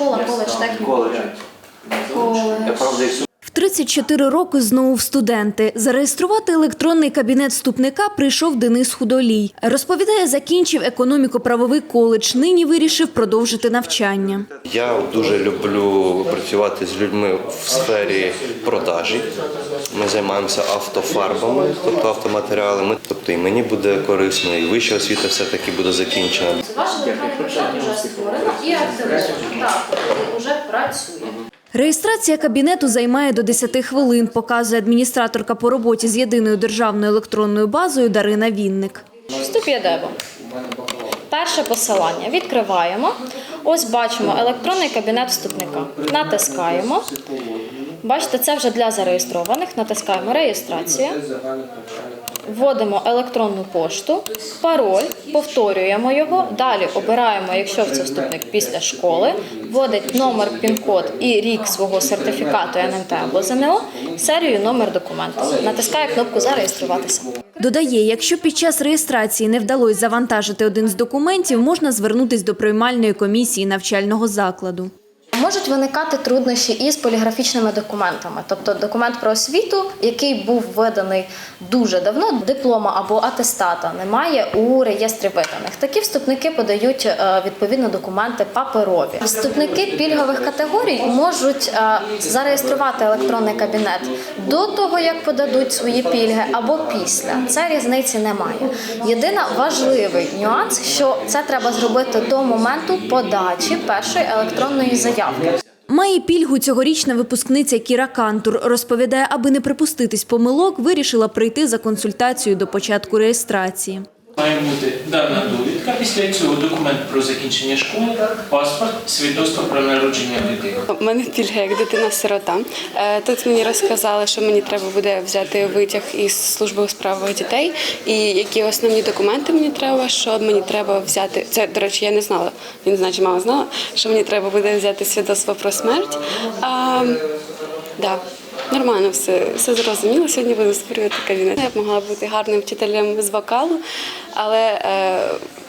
школа, коледж, технікум. Коледж. Я правда, якщо В 34 роки знову в студенти. Зареєструвати електронний кабінет вступника прийшов Денис Худолій. Розповідає, закінчив економіко-правовий коледж. Нині вирішив продовжити навчання. Я дуже люблю працювати з людьми в сфері продажі. Ми займаємося автофарбами, тобто автоматеріалами. Тобто і мені буде корисно, і вища освіта все-таки буде закінчена. Ваш електронний кабінет вже і активовано. Так, уже вже працює. Реєстрація кабінету займає до 10 хвилин, показує адміністраторка по роботі з єдиною державною електронною базою Дарина Вінник. Вступ. Перше посилання. Відкриваємо. Ось бачимо електронний кабінет вступника. Натискаємо. Бачите, це вже для зареєстрованих. Натискаємо реєстрація. Вводимо електронну пошту, пароль, повторюємо його. Далі обираємо, якщо це вступник після школи, вводить номер, пін-код і рік свого сертифікату НМТ або ЗНО, серію, номер документу. Натискає кнопку Зареєструватися. Додає, якщо під час реєстрації не вдалося завантажити один з документів, можна звернутись до приймальної комісії навчального закладу. Можуть виникати труднощі із поліграфічними документами, тобто документ про освіту, який був виданий дуже давно, диплома або атестата немає у реєстрі виданих. Такі вступники подають е, відповідно документи паперові. Вступники пільгових категорій можуть е, зареєструвати електронний кабінет до того, як подадуть свої пільги, або після. Це різниці немає. Єдине важливий нюанс, що це треба зробити до моменту подачі першої електронної заявки. Має пільгу цьогорічна випускниця Кіра Кантур. Розповідає, аби не припуститись помилок, вирішила прийти за консультацією до початку реєстрації. Має бути дана довідка, після цього документ про закінчення школи, паспорт, свідоцтво про народження дитини. У мене пільга як дитина-сирота. Е, Тут мені розказали, що мені треба буде взяти витяг із служби у справах дітей, і які основні документи мені треба, що мені треба взяти. Це, до речі, я не знала. Не знаю, мама знала, що мені треба буде взяти свідоцтво про смерть. А, да. Нормально все, все зрозуміло. Сьогодні буду створювати кабінет. Я б могла бути гарним вчителем з вокалу, але е,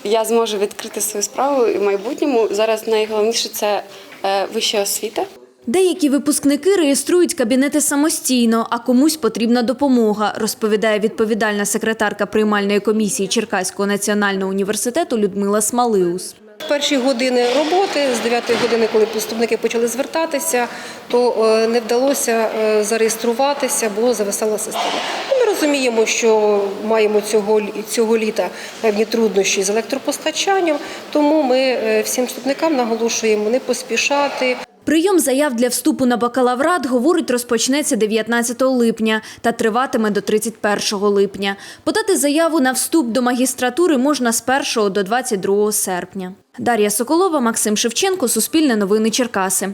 я зможу відкрити свою справу і в майбутньому. Зараз найголовніше це е, вища освіта. Деякі випускники реєструють кабінети самостійно, а комусь потрібна допомога, розповідає відповідальна секретарка приймальної комісії Черкаського національного університету Людмила Смалиус. Перші години роботи, з 9 години, коли поступники почали звертатися, то е, не вдалося е, зареєструватися, було зависала система. Ну, Ми розуміємо, що маємо цього, цього літа певні труднощі з електропостачанням, тому ми е, всім вступникам наголошуємо не поспішати. Прийом заяв для вступу на бакалаврат, говорить, розпочнеться 19 липня та триватиме до 31 липня. Подати заяву на вступ до магістратури можна з 1 до 22 серпня. Дар'я Соколова, Максим Шевченко, Суспільне новини Черкаси.